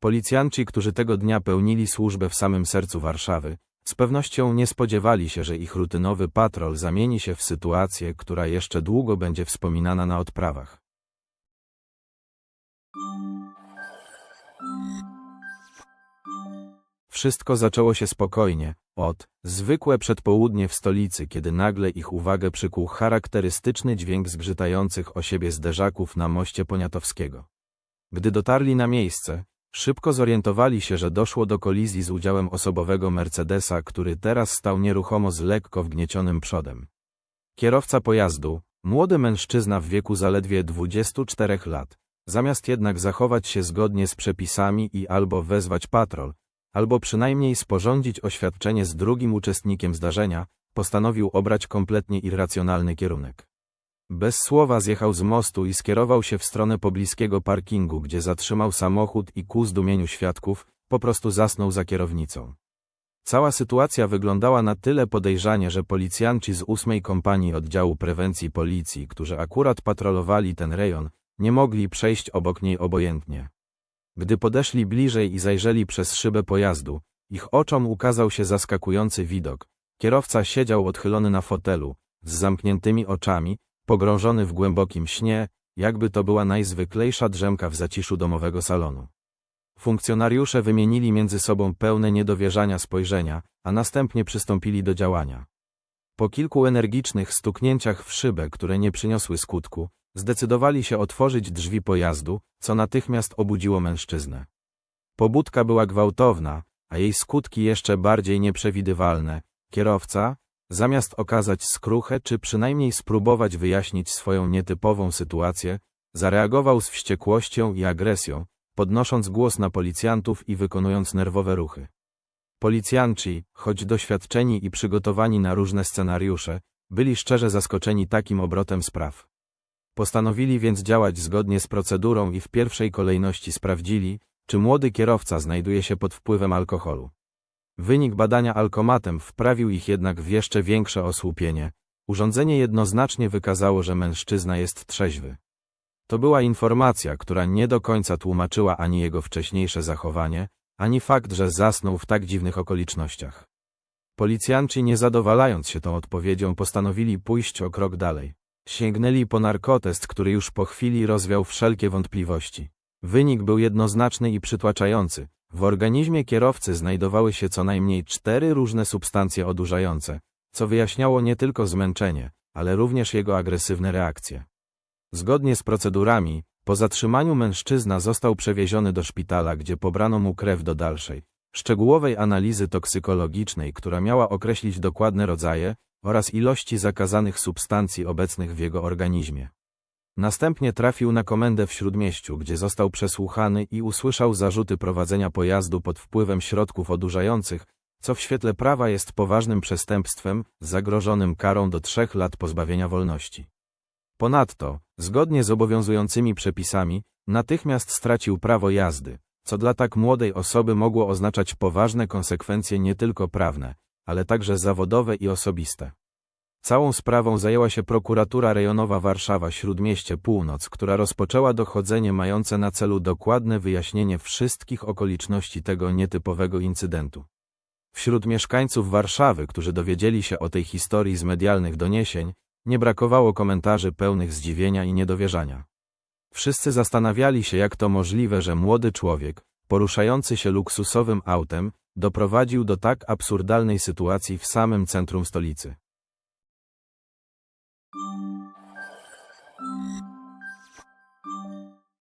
Policjanci, którzy tego dnia pełnili służbę w samym sercu Warszawy, z pewnością nie spodziewali się, że ich rutynowy patrol zamieni się w sytuację, która jeszcze długo będzie wspominana na odprawach. Wszystko zaczęło się spokojnie, od zwykłe przedpołudnie w stolicy, kiedy nagle ich uwagę przykuł charakterystyczny dźwięk zgrzytających o siebie zderzaków na moście Poniatowskiego. Gdy dotarli na miejsce, szybko zorientowali się, że doszło do kolizji z udziałem osobowego Mercedesa, który teraz stał nieruchomo z lekko wgniecionym przodem. Kierowca pojazdu, młody mężczyzna w wieku zaledwie 24 lat, zamiast jednak zachować się zgodnie z przepisami i albo wezwać patrol, albo przynajmniej sporządzić oświadczenie z drugim uczestnikiem zdarzenia, postanowił obrać kompletnie irracjonalny kierunek. Bez słowa zjechał z mostu i skierował się w stronę pobliskiego parkingu, gdzie zatrzymał samochód i ku zdumieniu świadków, po prostu zasnął za kierownicą. Cała sytuacja wyglądała na tyle podejrzanie, że policjanci z ósmej kompanii oddziału prewencji policji, którzy akurat patrolowali ten rejon, nie mogli przejść obok niej obojętnie. Gdy podeszli bliżej i zajrzeli przez szybę pojazdu, ich oczom ukazał się zaskakujący widok. Kierowca siedział odchylony na fotelu, z zamkniętymi oczami, pogrążony w głębokim śnie, jakby to była najzwyklejsza drzemka w zaciszu domowego salonu. Funkcjonariusze wymienili między sobą pełne niedowierzania spojrzenia, a następnie przystąpili do działania. Po kilku energicznych stuknięciach w szybę, które nie przyniosły skutku, zdecydowali się otworzyć drzwi pojazdu, co natychmiast obudziło mężczyznę. Pobudka była gwałtowna, a jej skutki jeszcze bardziej nieprzewidywalne. Kierowca, zamiast okazać skruchę czy przynajmniej spróbować wyjaśnić swoją nietypową sytuację, zareagował z wściekłością i agresją, podnosząc głos na policjantów i wykonując nerwowe ruchy. Policjanci, choć doświadczeni i przygotowani na różne scenariusze, byli szczerze zaskoczeni takim obrotem spraw. Postanowili więc działać zgodnie z procedurą i w pierwszej kolejności sprawdzili, czy młody kierowca znajduje się pod wpływem alkoholu. Wynik badania alkomatem wprawił ich jednak w jeszcze większe osłupienie. Urządzenie jednoznacznie wykazało, że mężczyzna jest trzeźwy. To była informacja, która nie do końca tłumaczyła ani jego wcześniejsze zachowanie, ani fakt, że zasnął w tak dziwnych okolicznościach. Policjanci, nie zadowalając się tą odpowiedzią, postanowili pójść o krok dalej. Sięgnęli po narkotest, który już po chwili rozwiał wszelkie wątpliwości. Wynik był jednoznaczny i przytłaczający. W organizmie kierowcy znajdowały się co najmniej cztery różne substancje odurzające, co wyjaśniało nie tylko zmęczenie, ale również jego agresywne reakcje. Zgodnie z procedurami, po zatrzymaniu mężczyzna został przewieziony do szpitala, gdzie pobrano mu krew do dalszej, szczegółowej analizy toksykologicznej, która miała określić dokładne rodzaje oraz ilości zakazanych substancji obecnych w jego organizmie. Następnie trafił na komendę w Śródmieściu, gdzie został przesłuchany i usłyszał zarzuty prowadzenia pojazdu pod wpływem środków odurzających, co w świetle prawa jest poważnym przestępstwem, zagrożonym karą do trzech lat pozbawienia wolności. Ponadto, zgodnie z obowiązującymi przepisami, natychmiast stracił prawo jazdy, co dla tak młodej osoby mogło oznaczać poważne konsekwencje nie tylko prawne, ale także zawodowe i osobiste. Całą sprawą zajęła się prokuratura rejonowa Warszawa Śródmieście Północ, która rozpoczęła dochodzenie mające na celu dokładne wyjaśnienie wszystkich okoliczności tego nietypowego incydentu. Wśród mieszkańców Warszawy, którzy dowiedzieli się o tej historii z medialnych doniesień, nie brakowało komentarzy pełnych zdziwienia i niedowierzania. Wszyscy zastanawiali się, jak to możliwe, że młody człowiek, poruszający się luksusowym autem, doprowadził do tak absurdalnej sytuacji w samym centrum stolicy.